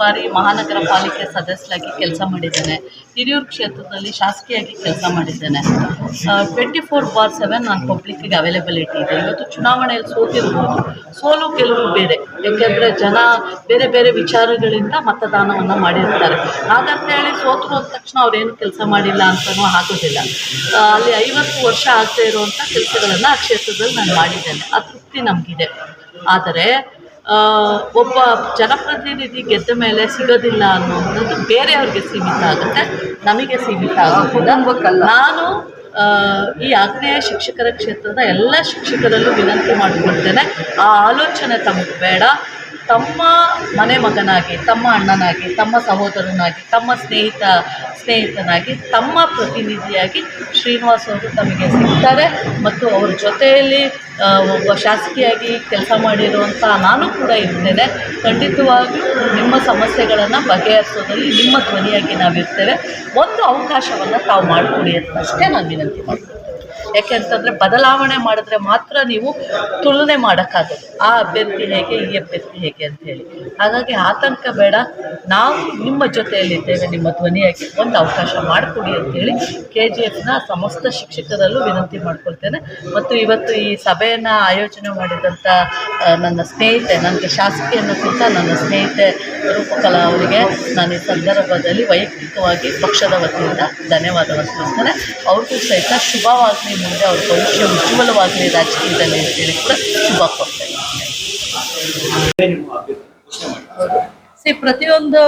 ಬಾರಿ ಮಹಾನಗರ ಪಾಲಿಕೆ ಸದಸ್ಯರಾಗಿ ಕೆಲಸ ಮಾಡಿದ್ದೇನೆ. ಹಿರಿಯೂರು ಕ್ಷೇತ್ರದಲ್ಲಿ ಶಾಸಕಿಯಾಗಿ ಕೆಲಸ ಮಾಡಿದ್ದೇನೆ. ಟ್ವೆಂಟಿ ಫೋರ್ ಬಾರ್ ಸೆವೆನ್ ನಾನು ಪಬ್ಲಿಕ್ಕಿಗೆ ಅವೈಲೇಬಿಲಿಟಿ ಇದೆ. ಇವತ್ತು ಚುನಾವಣೆಯಲ್ಲಿ ಸೋತಿರ್ಬೋದು. ಸೋಲು ಗೆಲುವು ಬೇರೆ. ಯಾಕೆಂದರೆ ಜನ ಬೇರೆ ಬೇರೆ ವಿಚಾರಗಳಿಂದ ಮತದಾನವನ್ನು ಮಾಡಿರ್ತಾರೆ. ಹಾಗಂತ ಹೇಳಿ ಸೋತರು ಅಂದ ತಕ್ಷಣ ಅವರೇನು ಕೆಲಸ ಮಾಡಿಲ್ಲ ಅಂತಲೂ ಆಗೋದಿಲ್ಲ. ಅಲ್ಲಿ ಐವತ್ತು ವರ್ಷ ಆಗದೆ ಇರುವಂಥ ಕೆಲಸಗಳನ್ನು ಆ ಕ್ಷೇತ್ರದಲ್ಲಿ ನಾನು ಮಾಡಿದ್ದೇನೆ. ಆ ತೃಪ್ತಿ ನಮಗಿದೆ. ಆದರೆ ಒಬ್ಬ ಜನಪ್ರತಿನಿಧಿ ಗೆದ್ದ ಮೇಲೆ ಸಿಗೋದಿಲ್ಲ ಅನ್ನೋದು ಬೇರೆಯವ್ರಿಗೆ ಸೀಮಿತ ಆಗುತ್ತೆ ನಮಗೆ ಸೀಮಿತ ಆಗುತ್ತೆ. ನಾನು ಈ ಆಗ್ನೇಯ ಶಿಕ್ಷಕರ ಕ್ಷೇತ್ರದ ಎಲ್ಲ ಶಿಕ್ಷಕರಲ್ಲೂ ವಿನಂತಿ ಮಾಡಿಕೊಳ್ತೇನೆ. ಆ ಆಲೋಚನೆ ತಮಗೆ ಬೇಡ. ತಮ್ಮ ಮನೆ ಮಗನಾಗಿ, ತಮ್ಮ ಅಣ್ಣನಾಗಿ, ತಮ್ಮ ಸಹೋದರನಾಗಿ, ತಮ್ಮ ಸ್ನೇಹಿತ, ಸ್ನೇಹಿತನಾಗಿ, ತಮ್ಮ ಪ್ರತಿನಿಧಿಯಾಗಿ ಶ್ರೀನಿವಾಸ್ ಅವರು ತಮಗೆ ಸಿಗ್ತಾರೆ ಮತ್ತು ಅವ್ರ ಜೊತೆಯಲ್ಲಿ ಒಬ್ಬ ಶಾಸಕಿಯಾಗಿ ಕೆಲಸ ಮಾಡಿರುವಂಥ ನಾನು ಕೂಡ ಇರ್ತೇನೆ. ಖಂಡಿತವಾಗಿಯೂ ನಿಮ್ಮ ಸಮಸ್ಯೆಗಳನ್ನು ಬಗೆಹರಿಸೋದ್ರಲ್ಲಿ ನಿಮ್ಮ ಧ್ವನಿಯಾಗಿ ನಾವಿರ್ತೇವೆ. ಒಂದು ಅವಕಾಶವನ್ನು ತಾವು ಮಾಡಿಕೊಡಿ ಅಂತ ಅಷ್ಟೇ ನಾನು ವಿನಂತಿ ಮಾಡ್ತೀನಿ. ಯಾಕೆಂತಂದರೆ ಬದಲಾವಣೆ ಮಾಡಿದ್ರೆ ಮಾತ್ರ ನೀವು ತುಲನೆ ಮಾಡೋಕ್ಕಾಗೋದು. ಆ ಅಭ್ಯರ್ಥಿ ಹೇಗೆ, ಈ ಅಭ್ಯರ್ಥಿ ಹೇಗೆ ಅಂತ ಹೇಳಿ. ಹಾಗಾಗಿ ಆತಂಕ ಬೇಡ. ನಾವು ನಿಮ್ಮ ಜೊತೆಯಲ್ಲಿದ್ದೇವೆ ನಿಮ್ಮ ಧ್ವನಿಯಾಗಿ ಒಂದು ಅವಕಾಶ ಮಾಡಿಕೊಡಿ ಅಂತೇಳಿ ಕೆ ಜಿ ಎಫ್ನ ಸಮಸ್ತ ಶಿಕ್ಷಕರಲ್ಲೂ ವಿನಂತಿ ಮಾಡ್ಕೊಳ್ತೇನೆ. ಮತ್ತು ಇವತ್ತು ಈ ಸಭೆಯನ್ನು ಆಯೋಜನೆ ಮಾಡಿದಂಥ ನನ್ನ ಸ್ನೇಹಿತೆ, ನನಗೆ ಶಾಸಕಿ ಅನ್ನೋಕ್ಕಿಂತ ನನ್ನ ಸ್ನೇಹಿತೆ ರೂಪಕಲಾ ಅವರಿಗೆ ನಾನು ಈ ಸಂದರ್ಭದಲ್ಲಿ ವೈಯಕ್ತಿಕವಾಗಿ ಪಕ್ಷದ ವತಿಯಿಂದ ಧನ್ಯವಾದವನ್ನು ಕೊಡ್ತೇನೆ ಅವ್ರಿಗೂ ಸಹಿತ ಶುಭವಾಗಲಿ. ಮುಂದೆ ಅವ್ರ ಭವಿಷ್ಯ ಉಜ್ವಲವಾಗಲಿ ರಾಜಕೀಯದಲ್ಲಿ ಅಂತೇಳಿ ಕೂಡ ಶುಭ ಕೊಡ್ತಾರೆ ಪ್ರತಿಯೊಂದು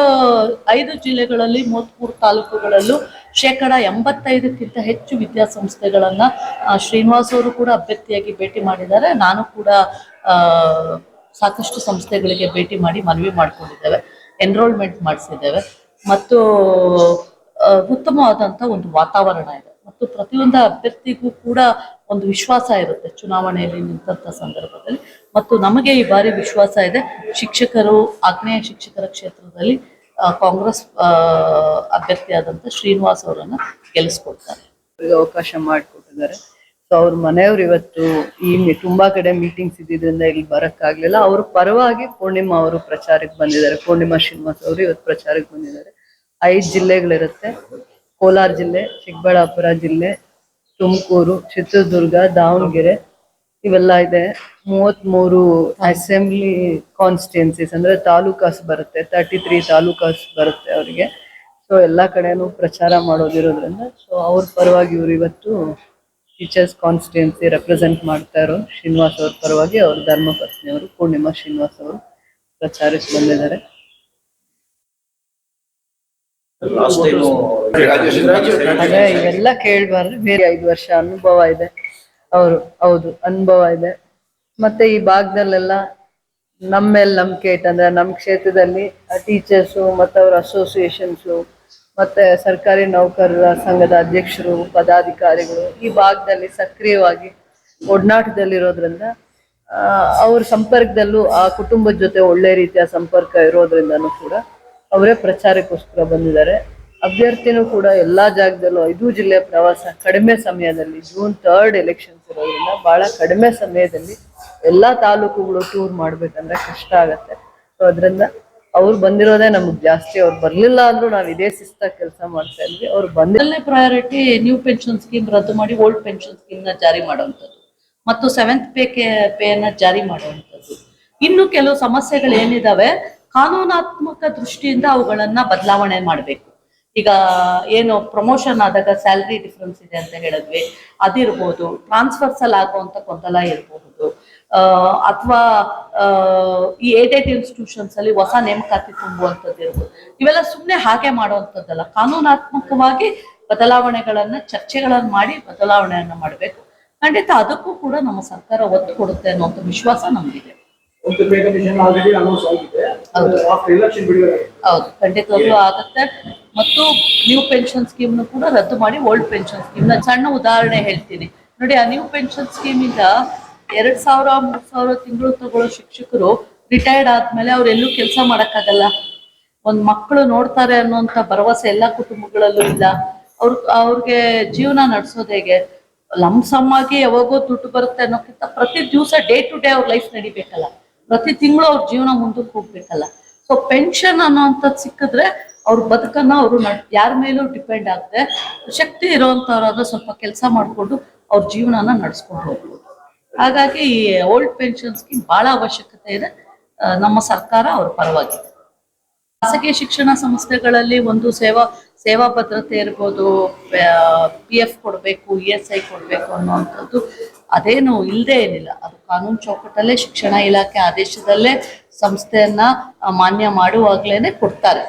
ಐದು ಜಿಲ್ಲೆಗಳಲ್ಲಿ ಮೂವತ್ತ್ಮೂರು ತಾಲೂಕುಗಳಲ್ಲೂ ಶೇಕಡ ಎಂಬತ್ತೈದಕ್ಕಿಂತ ಹೆಚ್ಚು ವಿದ್ಯಾಸಂಸ್ಥೆಗಳನ್ನು ಶ್ರೀನಿವಾಸ್ ಅವರು ಕೂಡ ಅಭ್ಯರ್ಥಿಯಾಗಿ ಭೇಟಿ ಮಾಡಿದ್ದಾರೆ. ನಾನು ಕೂಡ ಸಾಕಷ್ಟು ಸಂಸ್ಥೆಗಳಿಗೆ ಭೇಟಿ ಮಾಡಿ ಮನವಿ ಮಾಡಿಕೊಂಡಿದ್ದೇವೆ. ಎನ್ರೋಲ್ಮೆಂಟ್ ಮಾಡಿಸಿದ್ದೇವೆ. ಮತ್ತು ಉತ್ತಮವಾದಂಥ ಒಂದು ವಾತಾವರಣ ಇದೆ. ಮತ್ತು ಪ್ರತಿಯೊಂದು ಅಭ್ಯರ್ಥಿಗೂ ಕೂಡ ಒಂದು ವಿಶ್ವಾಸ ಇರುತ್ತೆ ಚುನಾವಣೆಯಲ್ಲಿ ನಿಂತಹ ಸಂದರ್ಭದಲ್ಲಿ. ಮತ್ತು ನಮಗೆ ಈ ಬಾರಿ ವಿಶ್ವಾಸ ಇದೆ. ಶಿಕ್ಷಕರು, ಆಗ್ನೇಯ ಶಿಕ್ಷಕರ ಕ್ಷೇತ್ರದಲ್ಲಿ ಕಾಂಗ್ರೆಸ್ ಅಭ್ಯರ್ಥಿಯಾದಂಥ ಶ್ರೀನಿವಾಸ್ ಅವರನ್ನು ಗೆಲ್ಲಿಸ್ಕೊಡ್ತಾರೆ. ಅವಕಾಶ ಮಾಡಿಕೊಟ್ಟಿದ್ದಾರೆ. ಸೊ ಅವ್ರ ಮನೆಯವ್ರು ಇವತ್ತು ಈ ತುಂಬಾ ಕಡೆ ಮೀಟಿಂಗ್ಸ್ ಇದ್ದಿದ್ರಿಂದ ಇಲ್ಲಿ ಬರಕ್ಕಾಗ್ಲಿಲ್ಲ. ಅವ್ರ ಪರವಾಗಿ ಪೂರ್ಣಿಮಾ ಅವರು ಪ್ರಚಾರಕ್ಕೆ ಬಂದಿದ್ದಾರೆ. ಪೂರ್ಣಿಮಾ ಶ್ರೀನಿವಾಸ್ ಅವರು ಇವತ್ತು ಪ್ರಚಾರಕ್ಕೆ ಬಂದಿದ್ದಾರೆ. ಐದು ಜಿಲ್ಲೆಗಳಿರುತ್ತೆ. ಕೋಲಾರ ಜಿಲ್ಲೆ, ಚಿಕ್ಕಬಳ್ಳಾಪುರ ಜಿಲ್ಲೆ, ತುಮಕೂರು, ಚಿತ್ರದುರ್ಗ, ದಾವಣಗೆರೆ, ಇವೆಲ್ಲ ಇದೆ. ಮೂವತ್ಮೂರು ಅಸೆಂಬ್ಲಿ ಕಾನ್ಸ್ಟಿಟ್ಯೂನ್ಸೀಸ್ ಅಂದ್ರೆ ತಾಲೂಕಾಸ್ ಬರುತ್ತೆ. ತರ್ಟಿ ತ್ರೀ ತಾಲೂಕಾಸ್ ಬರುತ್ತೆ ಅವರಿಗೆ. ಸೊ ಎಲ್ಲ ಕಡೆನೂ ಪ್ರಚಾರ ಮಾಡೋದಿರೋದ್ರಿಂದ ಸೊ ಅವ್ರ ಪರವಾಗಿ ಇವ್ರು ಇವತ್ತು ಟೀಚರ್ಸ್ ಕಾನ್ಸ್ಟಿಟ್ಯೂನ್ಸಿ ರೆಪ್ರೆಸೆಂಟ್ ಮಾಡ್ತಾ ಇರೋ ಶ್ರೀನಿವಾಸ್ ಅವ್ರ ಪರವಾಗಿ ಅವ್ರ ಧರ್ಮಪತ್ನಿಯವರು, ಪೂರ್ಣಿಮಾ ಶ್ರೀನಿವಾಸ್ ಅವರು ಪ್ರಚಾರಕ್ಕೆ ಬಂದಿದ್ದಾರೆ. ಅದೇ ಇವೆಲ್ಲ ಕೇಳ್ಬಾರ್ದು. ಬೇರೆ ಐದು ವರ್ಷ ಅನುಭವ ಇದೆ. ಅವರು ಹೌದು ಅನುಭವ ಇದೆ. ಮತ್ತೆ ಈ ಭಾಗದಲ್ಲೆಲ್ಲ ನಮ್ಮ ಮೇಲೆ ನಂಬಿಕೆ ಇಟ್ಟಂದ್ರೆ ನಮ್ಮ ಕ್ಷೇತ್ರದಲ್ಲಿ ಟೀಚರ್ಸು ಮತ್ತೆ ಅವ್ರ ಅಸೋಸಿಯೇಷನ್ಸು ಮತ್ತೆ ಸರ್ಕಾರಿ ನೌಕರರ ಸಂಘದ ಅಧ್ಯಕ್ಷರು ಪದಾಧಿಕಾರಿಗಳು ಈ ಭಾಗದಲ್ಲಿ ಸಕ್ರಿಯವಾಗಿ ಒಡನಾಟದಲ್ಲಿರೋದ್ರಿಂದ ಆ, ಅವ್ರ ಸಂಪರ್ಕದಲ್ಲೂ ಆ ಕುಟುಂಬದ ಜೊತೆ ಒಳ್ಳೆ ರೀತಿಯ ಸಂಪರ್ಕ ಇರೋದ್ರಿಂದನೂ ಕೂಡ ಅವರೇ ಪ್ರಚಾರಕ್ಕೋಸ್ಕರ ಬಂದಿದ್ದಾರೆ. ಅಭ್ಯರ್ಥಿನೂ ಕೂಡ ಎಲ್ಲಾ ಜಾಗದಲ್ಲೂ ಐದು ಜಿಲ್ಲೆ ಪ್ರವಾಸ ಕಡಿಮೆ ಸಮಯದಲ್ಲಿ ಜೂನ್ ಥರ್ಡ್ ಎಲೆಕ್ಷನ್ಸ್ ಇರೋದ್ರಿಂದ ಬಹಳ ಕಡಿಮೆ ಸಮಯದಲ್ಲಿ ಎಲ್ಲಾ ತಾಲೂಕುಗಳು ಟೂರ್ ಮಾಡ್ಬೇಕಂದ್ರೆ ಕಷ್ಟ ಆಗತ್ತೆ. ಸೊ ಅದರಿಂದ ಅವ್ರು ಬಂದಿರೋದೇ ನಮಗ್ ಜಾಸ್ತಿ, ಅವ್ರು ಬರ್ಲಿಲ್ಲ ಅಂದ್ರೂ ನಾವ್ ಇದೇ ಶಿಸ್ತ ಕೆಲಸ ಮಾಡ್ತಾ ಇದ್ವಿ. ಅವ್ರು ಬಂದ ಪ್ರಯಾರಿಟಿ ನ್ಯೂ ಪೆನ್ಷನ್ ಸ್ಕೀಮ್ ರದ್ದು ಮಾಡಿ ಓಲ್ಡ್ ಪೆನ್ಷನ್ನ ಜಾರಿ ಮಾಡುವಂಥದ್ದು. ಮತ್ತು ಸೆವೆಂತ್ ಪೇ ಪೇನ ಜಾರಿ ಮಾಡುವಂಥದ್ದು. ಇನ್ನು ಕೆಲವು ಸಮಸ್ಯೆಗಳು ಏನಿದಾವೆ ಕಾನೂನಾತ್ಮಕ ದೃಷ್ಟಿಯಿಂದ ಅವುಗಳನ್ನ ಬದಲಾವಣೆ ಮಾಡಬೇಕು. ಈಗ ಏನು ಪ್ರಮೋಷನ್ ಆದಾಗ ಸ್ಯಾಲ್ರಿ ಡಿಫ್ರೆನ್ಸ್ ಇದೆ ಅಂತ ಹೇಳಿದ್ವಿ. ಅದಿರ್ಬೋದು ಟ್ರಾನ್ಸ್ಫರ್ಸ್ ಅಲ್ಲಿ ಆಗುವಂತ ಗೊಂದಲ ಇರಬಹುದು. ಅಥವಾ ಈ ಏಡೆಡ್ ಇನ್ಸ್ಟಿಟ್ಯೂಷನ್ಸ್ ಅಲ್ಲಿ ಹೊಸ ನೇಮಕಾತಿ ತುಂಬುವಂಥದ್ದು ಇರ್ಬೋದು. ಇವೆಲ್ಲ ಸುಮ್ಮನೆ ಹಾಗೆ ಮಾಡುವಂಥದ್ದಲ್ಲ. ಕಾನೂನಾತ್ಮಕವಾಗಿ ಬದಲಾವಣೆಗಳನ್ನ, ಚರ್ಚೆಗಳನ್ನ ಮಾಡಿ ಬದಲಾವಣೆಯನ್ನ ಮಾಡಬೇಕು. ಖಂಡಿತ ಅದಕ್ಕೂ ಕೂಡ ನಮ್ಮ ಸರ್ಕಾರ ಒತ್ತು ಕೊಡುತ್ತೆ ಅನ್ನುವಂಥ ವಿಶ್ವಾಸ ನಮಗಿದೆ. ಹೌದು. ಖಂಡಿತವಾಗ್ಲೂ ಆಗುತ್ತೆ. ಮತ್ತು ನ್ಯೂ ಪೆನ್ಷನ್ ಸ್ಕೀಮ್ ಕೂಡ ರದ್ದು ಮಾಡಿ ಓಲ್ಡ್ ಪೆನ್ಷನ್ ಸ್ಕೀಮ್ನ ಸಣ್ಣ ಉದಾಹರಣೆ ಹೇಳ್ತೀನಿ. ನೋಡಿ ಆ ನ್ಯೂ ಪೆನ್ಷನ್ ಸ್ಕೀಮ್ ಇಂದ ಎರಡ್ ಸಾವಿರ ಮೂರ್ ಸಾವಿರ ತಿಂಗಳು ತಗೊಳ್ಳೋ ಶಿಕ್ಷಕರು ರಿಟೈರ್ಡ್ ಆದ್ಮೇಲೆ ಅವ್ರು ಎಲ್ಲೂ ಕೆಲಸ ಮಾಡಕ್ಕಾಗಲ್ಲ. ಒಂದ್ ಮಕ್ಕಳು ನೋಡ್ತಾರೆ ಅನ್ನುವಂತ ಭರವಸೆ ಎಲ್ಲಾ ಕುಟುಂಬಗಳಲ್ಲೂ ಇಲ್ಲ. ಅವ್ರ ಅವ್ರಿಗೆ ಜೀವನ ನಡೆಸೋದು ಹೇಗೆ? ಲಂಸಮ್ ಆಗಿ ಯಾವಾಗೋ ದುಡ್ಡು ಬರುತ್ತೆ ಅನ್ನೋಕ್ಕಿಂತ ಪ್ರತಿ ದಿವಸ ಡೇ ಟು ಡೇ ಅವ್ರ ಲೈಫ್ ನಡಿಬೇಕಲ್ಲ. ಪ್ರತಿ ತಿಂಗಳು ಅವ್ರ ಜೀವನ ಮುಂದಕ್ಕೆ ಹೋಗ್ಬೇಕಲ್ಲ ಸೊ ಪೆನ್ಷನ್ ಅನ್ನೋಂಥದ್ದು ಸಿಕ್ಕಿದ್ರೆ ಅವ್ರ ಬದುಕನ್ನ ಅವರು ಯಾರ ಮೇಲೂ ಡಿಪೆಂಡ್ ಆಗದೆ, ಶಕ್ತಿ ಇರೋಂಥವ್ರಾದ್ರೆ ಸ್ವಲ್ಪ ಕೆಲಸ ಮಾಡಿಕೊಂಡು ಅವ್ರ ಜೀವನನ ನಡೆಸ್ಕೊಂಡು ಹೋಗ್ಬೋದು. ಹಾಗಾಗಿ ಈ ಓಲ್ಡ್ ಪೆನ್ಷನ್ ಸ್ಕೀಮ್ ಬಹಳ ಅವಶ್ಯಕತೆ ಇದೆ. ನಮ್ಮ ಸರ್ಕಾರ ಅವ್ರ ಪರವಾಗಿದೆ ಖಾಸಗಿ ಶಿಕ್ಷಣ ಸಂಸ್ಥೆಗಳಲ್ಲಿ ಒಂದು ಸೇವಾ ಸೇವಾ ಭದ್ರತೆ ಇರ್ಬೋದು ಪಿ ಎಫ್ ಕೊಡಬೇಕು ಇ ಎಸ್ ಐ ಕೊಡಬೇಕು ಅನ್ನುವಂಥದ್ದು ಅದೇನು ಇಲ್ಲದೆ ಏನಿಲ್ಲ. ಅದು ಕಾನೂನು ಚೌಕಟ್ಟಲ್ಲೇ ಶಿಕ್ಷಣ ಇಲಾಖೆ ಆದೇಶದಲ್ಲೇ ಸಂಸ್ಥೆಯನ್ನ ಮಾನ್ಯ ಮಾಡುವಾಗ್ಲೇನೆ ಕೊಡ್ತಾರೆ.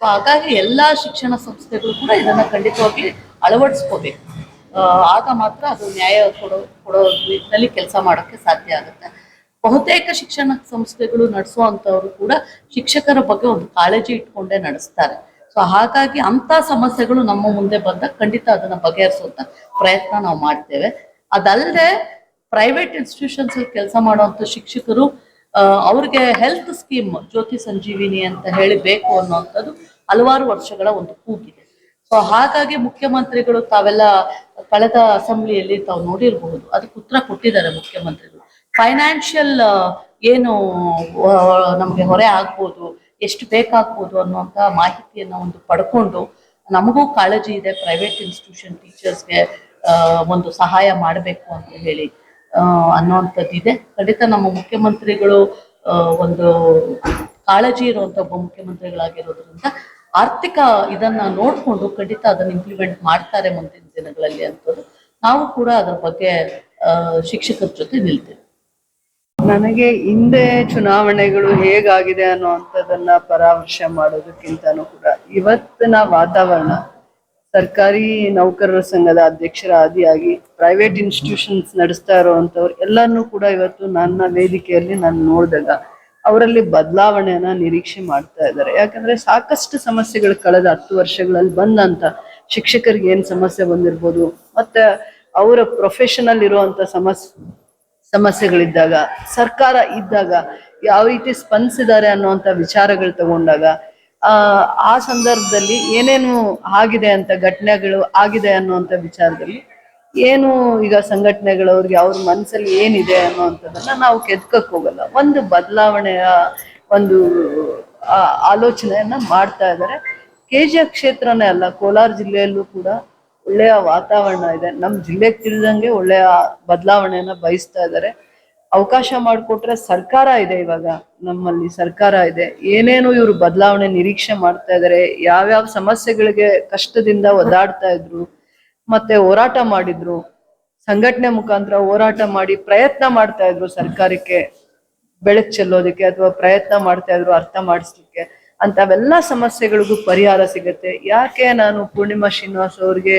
ಸೊ ಹಾಗಾಗಿ ಎಲ್ಲಾ ಶಿಕ್ಷಣ ಸಂಸ್ಥೆಗಳು ಕೂಡ ಇದನ್ನ ಖಂಡಿತವಾಗಿ ಅಳವಡಿಸ್ಕೋಬೇಕು. ಆಗ ಮಾತ್ರ ಅದು ನ್ಯಾಯ ಕೊಡೋ ಕೊಡೋ ನಿಟ್ಟಿನಲ್ಲಿ ಕೆಲಸ ಮಾಡೋಕ್ಕೆ ಸಾಧ್ಯ ಆಗುತ್ತೆ. ಬಹುತೇಕ ಶಿಕ್ಷಣ ಸಂಸ್ಥೆಗಳು ನಡೆಸುವಂಥವ್ರು ಕೂಡ ಶಿಕ್ಷಕರ ಬಗ್ಗೆ ಒಂದು ಕಾಳಜಿ ಇಟ್ಕೊಂಡೇ ನಡೆಸ್ತಾರೆ. ಸೊ ಹಾಗಾಗಿ ಅಂತ ಸಮಸ್ಯೆಗಳು ನಮ್ಮ ಮುಂದೆ ಬಂದಾಗ ಖಂಡಿತ ಅದನ್ನ ಬಗೆಹರಿಸುವಂತ ಪ್ರಯತ್ನ ನಾವು ಮಾಡ್ತೇವೆ. ಅದಲ್ಲದೆ ಪ್ರೈವೇಟ್ ಇನ್ಸ್ಟಿಟ್ಯೂಷನ್ಸ್ ಕೆಲಸ ಮಾಡುವಂತ ಶಿಕ್ಷಕರು ಅವ್ರಿಗೆ ಹೆಲ್ತ್ ಸ್ಕೀಮ್ ಜ್ಯೋತಿ ಸಂಜೀವಿನಿ ಅಂತ ಹೇಳಿ ಬೇಕು ಅನ್ನುವಂಥದ್ದು ಹಲವಾರು ವರ್ಷಗಳ ಒಂದು ಕೂಗಿದೆ. ಸೊ ಹಾಗಾಗಿ ಮುಖ್ಯಮಂತ್ರಿಗಳು ತಾವೆಲ್ಲ ಕಳೆದ ಅಸೆಂಬ್ಲಿಯಲ್ಲಿ ತಾವು ನೋಡಿರಬಹುದು, ಅದಕ್ಕೆ ಉತ್ತರ ಕೊಟ್ಟಿದ್ದಾರೆ ಮುಖ್ಯಮಂತ್ರಿಗಳು. ಫೈನಾನ್ಷಿಯಲ್ ಏನು ನಮ್ಗೆ ಹೊರೆ ಆಗ್ಬೋದು ಎಷ್ಟು ಬೇಕಾಗ್ಬೋದು ಅನ್ನುವಂತ ಮಾಹಿತಿಯನ್ನ ಒಂದು ಪಡ್ಕೊಂಡು ನಮಗೂ ಕಾಳಜಿ ಇದೆ ಪ್ರೈವೇಟ್ ಇನ್ಸ್ಟಿಟ್ಯೂಷನ್ ಟೀಚರ್ಸ್ಗೆ ಒಂದು ಸಹಾಯ ಮಾಡಬೇಕು ಅಂತ ಹೇಳಿ ಅನ್ನುವಂಥದ್ದು ಇದೆ. ಖಂಡಿತ ನಮ್ಮ ಮುಖ್ಯಮಂತ್ರಿಗಳು ಒಂದು ಕಾಳಜಿ ಇರುವಂತ ಒಬ್ಬ ಮುಖ್ಯಮಂತ್ರಿಗಳಾಗಿರೋದ್ರಿಂದ ಆರ್ಥಿಕ ಇದನ್ನ ನೋಡ್ಕೊಂಡು ಖಂಡಿತ ಅದನ್ನ ಇಂಪ್ಲಿಮೆಂಟ್ ಮಾಡ್ತಾರೆ ಮುಂದಿನ ದಿನಗಳಲ್ಲಿ ಅಂತದ್ದು ನಾವು ಕೂಡ ಅದ್ರ ಬಗ್ಗೆ ಶಿಕ್ಷಕರ ಜೊತೆ ನಿಲ್ತೇವೆ. ನನಗೆ ಹಿಂದೆ ಚುನಾವಣೆಗಳು ಹೇಗಾಗಿದೆ ಅನ್ನೋಂಥದ್ದನ್ನ ಪರಾಮರ್ಶೆ ಮಾಡೋದಕ್ಕಿಂತನೂ ಕೂಡ ಇವತ್ತಿನ ವಾತಾವರಣ ಸರ್ಕಾರಿ ನೌಕರರ ಸಂಘದ ಅಧ್ಯಕ್ಷರ ಆದಿಯಾಗಿ ಪ್ರೈವೇಟ್ ಇನ್ಸ್ಟಿಟ್ಯೂಷನ್ಸ್ ನಡೆಸ್ತಾ ಇರುವಂತವ್ರು ಎಲ್ಲಾನು ಕೂಡ ಇವತ್ತು ನನ್ನ ವೇದಿಕೆಯಲ್ಲಿ ನಾನು ನೋಡಿದಾಗ ಅವರಲ್ಲಿ ಬದಲಾವಣೆಯನ್ನ ನಿರೀಕ್ಷೆ ಮಾಡ್ತಾ ಇದ್ದಾರೆ. ಯಾಕಂದ್ರೆ ಸಾಕಷ್ಟು ಸಮಸ್ಯೆಗಳು ಕಳೆದ ಹತ್ತು ವರ್ಷಗಳಲ್ಲಿ ಬಂದಂತ ಶಿಕ್ಷಕರಿಗೆ ಏನ್ ಸಮಸ್ಯೆ ಬಂದಿರ್ಬೋದು, ಮತ್ತೆ ಅವರ ಪ್ರೊಫೆಷನಲ್ ಇರುವಂತ ಸಮಸ್ಯೆ ಸಮಸ್ಯೆಗಳಿದ್ದಾಗ, ಸರ್ಕಾರ ಇದ್ದಾಗ ಯಾವ ರೀತಿ ಸ್ಪಂದಿಸಿದ್ದಾರೆ ಅನ್ನುವಂತ ವಿಚಾರಗಳು ತಗೊಂಡಾಗ, ಆ ಸಂದರ್ಭದಲ್ಲಿ ಏನೇನು ಆಗಿದೆ ಅಂತ ಘಟನೆಗಳು ಆಗಿದೆ ಅನ್ನುವಂತ ವಿಚಾರದಲ್ಲಿ ಏನು ಈಗ ಸಂಘಟನೆಗಳು ಅವ್ರಿಗೆ ಅವ್ರ ಮನಸ್ಸಲ್ಲಿ ಏನಿದೆ ಅನ್ನುವಂಥದ್ದನ್ನ ನಾವು ಕೆದ್ಕಕ್ ಹೋಗಲ್ಲ. ಒಂದು ಬದಲಾವಣೆಯ ಒಂದು ಆಲೋಚನೆಯನ್ನ ಮಾಡ್ತಾ ಇದ್ದಾರೆ. ಕೆ ಜಿ ಎಫ್ ಕ್ಷೇತ್ರನೇ ಅಲ್ಲ, ಕೋಲಾರ ಜಿಲ್ಲೆಯಲ್ಲೂ ಕೂಡ ಒಳ್ಳೆಯ ವಾತಾವರಣ ಇದೆ. ನಮ್ಮ ಜಿಲ್ಲೆಗೆ ತಿಳಿದಂಗೆ ಒಳ್ಳೆಯ ಬದಲಾವಣೆಯನ್ನ ಬಯಸ್ತಾ ಇದ್ದಾರೆ ಅವಕಾಶ ಮಾಡಿಕೊಟ್ರೆ ಸರ್ಕಾರ ಇದೆ ಇವಾಗ. ನಮ್ಮಲ್ಲಿ ಸರ್ಕಾರ ಇದೆ. ಏನೇನು ಇವರು ಬದಲಾವಣೆ ನಿರೀಕ್ಷೆ ಮಾಡ್ತಾ ಇದ್ದಾರೆ ಯಾವ್ಯಾವ ಸಮಸ್ಯೆಗಳಿಗೆ ಕಷ್ಟದಿಂದ ಒದ್ದಾಡ್ತಾ ಇದ್ರು, ಮತ್ತೆ ಹೋರಾಟ ಮಾಡಿದ್ರು, ಸಂಘಟನೆ ಮುಖಾಂತರ ಹೋರಾಟ ಮಾಡಿ ಪ್ರಯತ್ನ ಮಾಡ್ತಾ ಇದ್ರು ಸರ್ಕಾರಕ್ಕೆ, ಬೆಳಕು ಚೆಲ್ಲೋದಕ್ಕೆ ಅಥವಾ ಪ್ರಯತ್ನ ಮಾಡ್ತಾ ಇದ್ರು ಅರ್ಥ ಮಾಡಿಸ್ಲಿಕ್ಕೆ. ಅಂತವೆಲ್ಲ ಸಮಸ್ಯೆಗಳಿಗೂ ಪರಿಹಾರ ಸಿಗುತ್ತೆ. ಯಾಕೆ ನಾನು ಪೂರ್ಣಿಮಾ ಶ್ರೀನಿವಾಸ್ ಅವ್ರಿಗೆ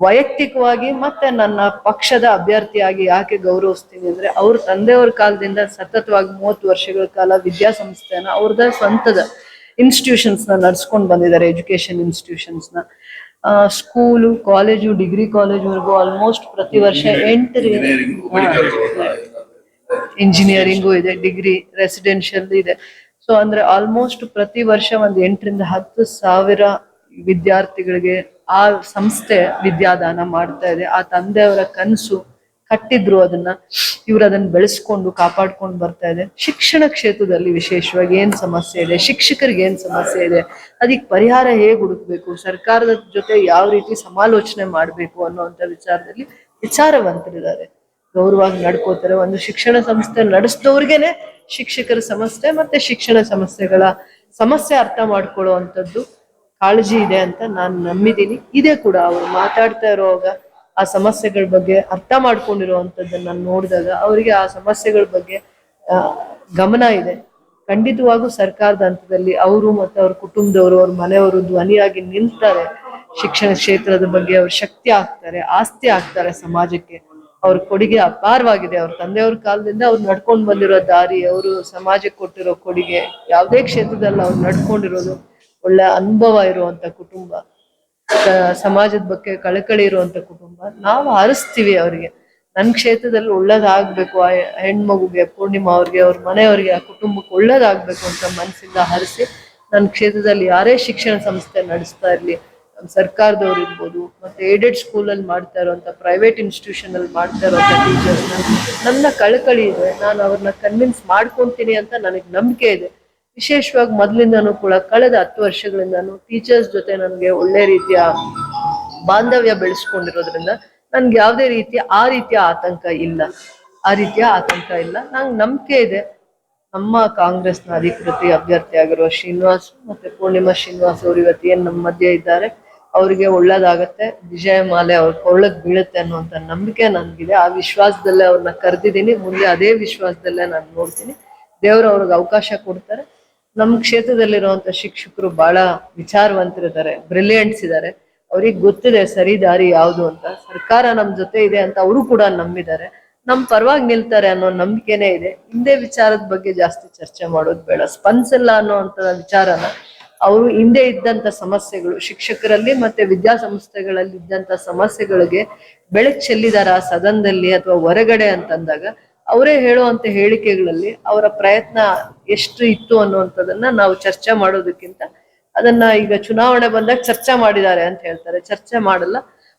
ವೈಯಕ್ತಿಕವಾಗಿ ಮತ್ತೆ ನನ್ನ ಪಕ್ಷದ ಅಭ್ಯರ್ಥಿಯಾಗಿ ಯಾಕೆ ಗೌರವಿಸ್ತೀನಿ ಅಂದ್ರೆ ಅವ್ರ ತಂದೆಯವ್ರ ಕಾಲದಿಂದ ಸತತವಾಗಿ ಮೂವತ್ತು ವರ್ಷಗಳ ಕಾಲ ವಿದ್ಯಾಸಂಸ್ಥೆನ ಅವ್ರದ ಸ್ವಂತದ ಇನ್ಸ್ಟಿಟ್ಯೂಷನ್ಸ್ನ ನಡ್ಸ್ಕೊಂಡ್ ಬಂದಿದ್ದಾರೆ ಎಜುಕೇಶನ್ ಇನ್ಸ್ಟಿಟ್ಯೂಷನ್ಸ್ನ. ಸ್ಕೂಲು ಕಾಲೇಜು ಡಿಗ್ರಿ ಕಾಲೇಜ್ವರೆಗೂ ಆಲ್ಮೋಸ್ಟ್ ಪ್ರತಿ ವರ್ಷ ಎಂಟರಿಂದ ಇಂಜಿನಿಯರಿಂಗು ಇದೆ ಡಿಗ್ರಿ ರೆಸಿಡೆನ್ಷಿಯಲ್ ಇದೆ. ಸೊ ಅಂದ್ರೆ ಆಲ್ಮೋಸ್ಟ್ ಪ್ರತಿ ವರ್ಷ ಒಂದು ಎಂಟರಿಂದ ಹತ್ತು ಸಾವಿರ ವಿದ್ಯಾರ್ಥಿಗಳಿಗೆ ಆ ಸಂಸ್ಥೆ ವಿದ್ಯಾದಾನ ಮಾಡ್ತಾ ಇದೆ. ಆ ತಂದೆಯವರ ಕನಸು ಕಟ್ಟಿದ್ರು ಅದನ್ನ. ಇವ್ರು ಅದನ್ನ ಬೆಳೆಸ್ಕೊಂಡು ಕಾಪಾಡ್ಕೊಂಡು ಬರ್ತಾ ಇದೆ. ಶಿಕ್ಷಣ ಕ್ಷೇತ್ರದಲ್ಲಿ ವಿಶೇಷವಾಗಿ ಏನ್ ಸಮಸ್ಯೆ ಇದೆ? ಶಿಕ್ಷಕರಿಗೆ ಏನ್ ಸಮಸ್ಯೆ ಇದೆ? ಅದಕ್ಕೆ ಪರಿಹಾರ ಹೇಗೆ ಹುಡುಕ್ಬೇಕು? ಸರ್ಕಾರದ ಜೊತೆ ಯಾವ ರೀತಿ ಸಮಾಲೋಚನೆ ಮಾಡ್ಬೇಕು ಅನ್ನುವಂತ ವಿಚಾರದಲ್ಲಿ ವಿಚಾರವಂತರಿದ್ದಾರೆ. ಗೌರವವಾಗಿ ನಡ್ಕೋತಾರೆ. ಒಂದು ಶಿಕ್ಷಣ ಸಂಸ್ಥೆ ನಡೆಸಿದವ್ರಿಗೇನೆ ಶಿಕ್ಷಕರ ಸಮಸ್ಯೆ ಮತ್ತೆ ಶಿಕ್ಷಣ ಸಮಸ್ಯೆಗಳ ಸಮಸ್ಯೆ ಅರ್ಥ ಮಾಡ್ಕೊಳ್ಳುವಂಥದ್ದು ಕಾಳಜಿ ಇದೆ ಅಂತ ನಾನು ನಂಬಿದ್ದೀನಿ. ಇದೇ ಕೂಡ ಅವರು ಮಾತಾಡ್ತಾ ಇರುವಾಗ ಆ ಸಮಸ್ಯೆಗಳ ಬಗ್ಗೆ ಅರ್ಥ ಮಾಡ್ಕೊಂಡಿರುವಂತದ್ದನ್ನ ನೋಡಿದಾಗ ಅವರಿಗೆ ಆ ಸಮಸ್ಯೆಗಳ ಬಗ್ಗೆ ಗಮನ ಇದೆ. ಖಂಡಿತವಾಗೂ ಸರ್ಕಾರದ ಹಂತದಲ್ಲಿ ಅವರು ಮತ್ತು ಅವ್ರ ಕುಟುಂಬದವರು, ಅವ್ರ ಮನೆಯವರು ಧ್ವನಿಯಾಗಿ ನಿಲ್ತಾರೆ. ಶಿಕ್ಷಣ ಕ್ಷೇತ್ರದ ಬಗ್ಗೆ ಅವ್ರ ಶಕ್ತಿ ಆಗ್ತಾರೆ ಆಸ್ತಿ ಆಗ್ತಾರೆ ಸಮಾಜಕ್ಕೆ. ಅವ್ರ ಕೊಡುಗೆ ಅಪಾರವಾಗಿದೆ. ಅವ್ರ ತಂದೆಯವ್ರ ಕಾಲದಿಂದ ಅವ್ರು ನಡ್ಕೊಂಡು ಬಂದಿರೋ ದಾರಿ, ಅವರು ಸಮಾಜಕ್ಕೆ ಕೊಟ್ಟಿರೋ ಕೊಡುಗೆ, ಯಾವುದೇ ಕ್ಷೇತ್ರದಲ್ಲಿ ಅವ್ರು ನಡ್ಕೊಂಡಿರೋದು ಒಳ್ಳೆ ಅನುಭವ ಇರುವಂತ ಕುಟುಂಬ. ಸಮಾಜದ ಬಗ್ಗೆ ಕಳಕಳಿ ಇರುವಂತ ಕುಟುಂಬ. ನಾವು ಹರಿಸ್ತೀವಿ ಅವ್ರಿಗೆ. ನನ್ನ ಕ್ಷೇತ್ರದಲ್ಲಿ ಒಳ್ಳೇದಾಗ್ಬೇಕು, ಆ ಹೆಣ್ಮಗುಗೆ, ಪೂರ್ಣಿಮಾ ಅವ್ರಿಗೆ, ಅವ್ರ ಮನೆಯವ್ರಿಗೆ, ಆ ಕುಟುಂಬಕ್ಕೆ ಒಳ್ಳೇದಾಗ್ಬೇಕು ಅಂತ ಮನಸ್ಸಿಂದ ಹರಿಸಿ ನನ್ನ ಕ್ಷೇತ್ರದಲ್ಲಿ ಯಾರೇ ಶಿಕ್ಷಣ ಸಂಸ್ಥೆ ನಡೆಸ್ತಾ ಇರ್ಲಿ ಸರ್ಕಾರದವ್ರು ಇರ್ಬೋದು, ಮತ್ತೆ ಏಡೆಡ್ ಸ್ಕೂಲಲ್ಲಿ ಮಾಡ್ತಾ ಇರುವಂತ ಪ್ರೈವೇಟ್ ಇನ್ಸ್ಟಿಟ್ಯೂಷನ್ ಅಲ್ಲಿ ಮಾಡ್ತಾ ಇರುವಂತ ಟೀಚರ್ಸ್ನ ನನ್ನ ಕಳಕಳಿ ಇದೆ. ನಾನು ಅವ್ರನ್ನ ಕನ್ವಿನ್ಸ್ ಮಾಡ್ಕೊಂತೀನಿ ಅಂತ ನನಗೆ ನಂಬಿಕೆ ಇದೆ. ವಿಶೇಷವಾಗಿ ಮೊದಲಿಂದನೂ ಕೂಡ ಕಳೆದ ಹತ್ತು ವರ್ಷಗಳಿಂದನೂ ಟೀಚರ್ಸ್ ಜೊತೆ ನನಗೆ ಒಳ್ಳೆ ರೀತಿಯ ಬಾಂಧವ್ಯ ಬೆಳೆಸ್ಕೊಂಡಿರೋದ್ರಿಂದ ನನ್ಗೆ ಯಾವುದೇ ರೀತಿಯ ಆ ರೀತಿಯ ಆತಂಕ ಇಲ್ಲ. ಆ ರೀತಿಯ ಆತಂಕ ಇಲ್ಲ. ನಂಗೆ ನಂಬಿಕೆ ಇದೆ. ನಮ್ಮ ಕಾಂಗ್ರೆಸ್ನ ಅಧಿಕೃತಿ ಅಭ್ಯರ್ಥಿ ಆಗಿರುವ ಶ್ರೀನಿವಾಸ್ ಮತ್ತೆ ಪೂರ್ಣಿಮಾ ಶ್ರೀನಿವಾಸ್ ಅವರು ಇವತ್ತು ಏನ್ ನಮ್ಮ ಮಧ್ಯೆ ಇದ್ದಾರೆ. ಅವರಿಗೆ ಒಳ್ಳೇದಾಗತ್ತೆ. ವಿಜಯ ಮಾಲೆ ಅವ್ರ ಕೊಳ್ಳಕ್ ಬೀಳುತ್ತೆ ಅನ್ನುವಂತ ನಂಬಿಕೆ ನನ್ಗಿದೆ. ಆ ವಿಶ್ವಾಸದಲ್ಲೇ ಅವ್ರನ್ನ ಕರೆದಿದ್ದೀನಿ. ಮುಂದೆ ಅದೇ ವಿಶ್ವಾಸದಲ್ಲೇ ನಾನು ನೋಡ್ತೀನಿ. ದೇವರು ಅವ್ರಿಗೆ ಅವಕಾಶ ಕೊಡ್ತಾರೆ. ನಮ್ಮ ಕ್ಷೇತ್ರದಲ್ಲಿರುವಂತ ಶಿಕ್ಷಕರು ಬಹಳ ವಿಚಾರವಂತರಿದ್ದಾರೆ. ಬ್ರಿಲಿಯಂಟ್ಸ್ ಇದ್ದಾರೆ ಅವ್ರಿಗೆ ಗೊತ್ತಿದೆ ಸರಿ ದಾರಿ ಯಾವುದು ಅಂತ. ಸರ್ಕಾರ ನಮ್ಮ ಜೊತೆ ಇದೆ ಅಂತ ಅವರು ಕೂಡ ನಂಬಿದ್ದಾರೆ. ನಮ್ ಪರವಾಗಿ ನಿಲ್ತಾರೆ ಅನ್ನೋ ನಂಬಿಕೆನೇ ಇದೆ. ಹಿಂದೆ ವಿಚಾರದ ಬಗ್ಗೆ ಜಾಸ್ತಿ ಚರ್ಚೆ ಮಾಡೋದು ಬೇಡ. ಸ್ಪಂದಿಸಲ್ಲ ಅನ್ನೋಂತ ವಿಚಾರನ ಅವರು ಹಿಂದೆ ಇದ್ದಂತ ಸಮಸ್ಯೆಗಳು, ಶಿಕ್ಷಕರಲ್ಲಿ ಮತ್ತೆ ವಿದ್ಯಾಸಂಸ್ಥೆಗಳಲ್ಲಿ ಇದ್ದಂತ ಸಮಸ್ಯೆಗಳಿಗೆ ಬೆಳಕು ಚೆಲ್ಲಿದಾರ ಸದನದಲ್ಲಿ ಅಥವಾ ಹೊರಗಡೆ ಅಂತಂದಾಗ ಅವರೇ ಹೇಳುವಂತ ಹೇಳಿಕೆಗಳಲ್ಲಿ ಅವರ ಪ್ರಯತ್ನ ಎಷ್ಟು ಇತ್ತು ಅನ್ನುವಂಥದ್ದನ್ನ ನಾವು ಚರ್ಚೆ ಮಾಡೋದಕ್ಕಿಂತ ಅದನ್ನ ಈಗ ಚುನಾವಣೆ ಬಂದಾಗ ಚರ್ಚೆ ಮಾಡಿದ್ದಾರೆ ಅಂತ ಹೇಳ್ತಾರೆ. ಚರ್ಚೆ ಮಾಡಲ್ಲ,